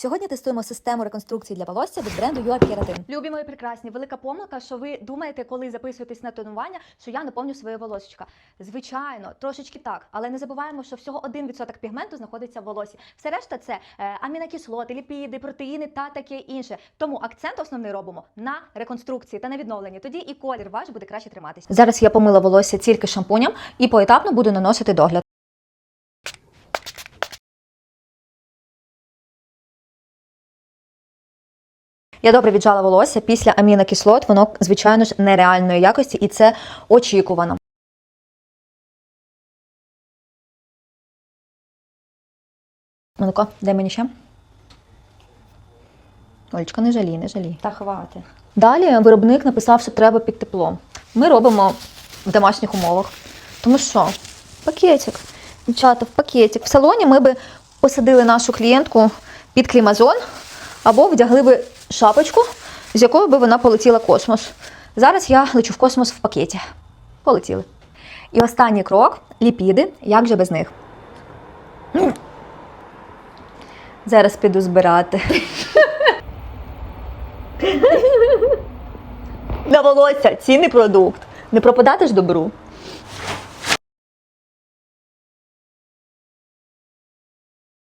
Сьогодні тестуємо систему реконструкції для волосся від бренду UA Keratin. Любі мої прекрасні, велика помилка, що ви думаєте, коли записуєтесь на тонування, що я наповню своє волосечко. Звичайно, трошечки так, але не забуваємо, що всього 1% пігменту знаходиться в волосі. Все решта це е, амінокислоти, ліпіди, протеїни та таке інше. Тому акцент основний робимо на реконструкції та на відновленні. Тоді і колір ваш буде краще триматися. Зараз я помила волосся тільки шампунем і поетапно буду наносити догляд. Я добре віджала волосся після амінокислот, воно, звичайно ж, нереальної якості, і це очікувано. Ну-ка, дай мені ще. Олечка, не жалій, не жалій. Та хвати. Далі виробник написав, що треба під теплом. Ми робимо в домашніх умовах. Тому що пакетик, дівчата, в пакетик. В салоні ми би посадили нашу клієнтку під клімазон або вдягли би шапочку, з якою би вона полетіла в космос. Зараз я лечу в космос в пакеті. Полетіли. І останній крок ліпіди. Як же без них? Зараз піду збирати. На волосся цінний продукт. Не пропадати ж добру.